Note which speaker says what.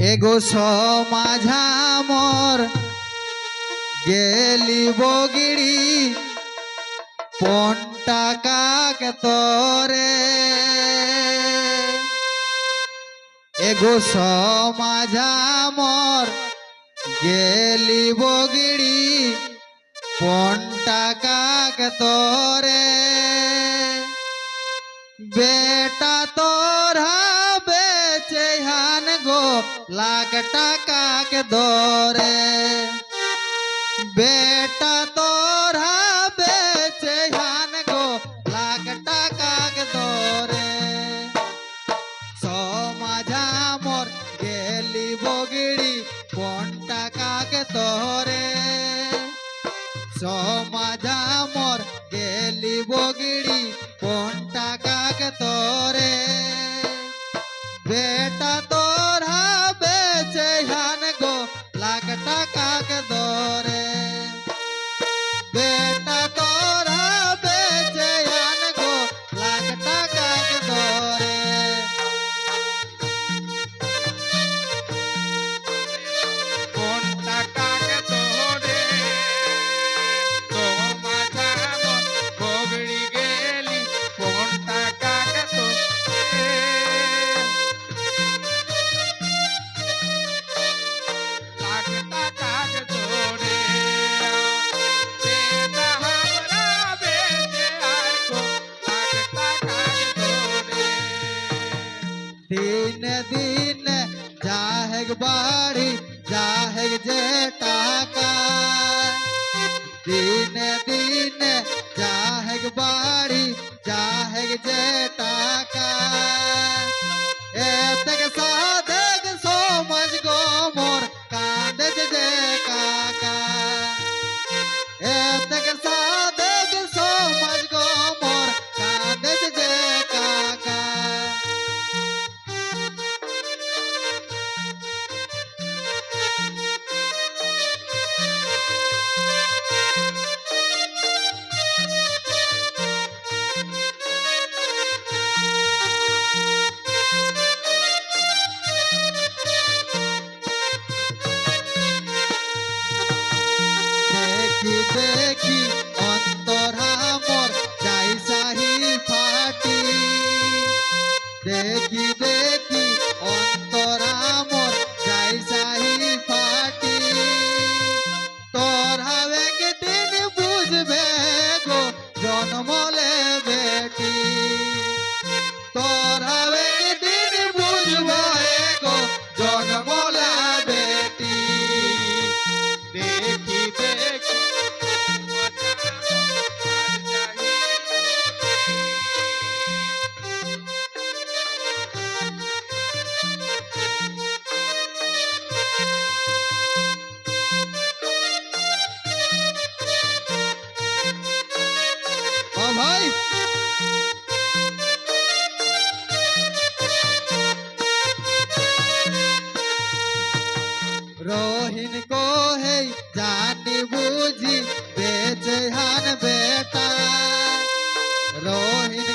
Speaker 1: এগো সমাঝা মোর, গেলি বগিড়ি পন্টা কাক তরে। এগো সমাঝা মোর, গেলি বগিড়ি পন্টা কাক তরে। বেটা তোর গো, লাখ টাকা কে দরে বেটা তোর বেচে হান গো, লাখ টাকা কে দরে সমাজা মোর গেলি বগিড়ি, কোন টাকা কে তোরে সমাজা মোর গেলি বগিড়ি, কোন টাকা কে তোরে বেটা লাখ दिन जाहेग बाड़ी जाहेग जेटा का दिन दिन जाहेग बाड़ी जाहेग जेटा জন্মলে বেটি। তোর भाई। रोहिन को है जानी बूझी बेचान बेटा। रोहिन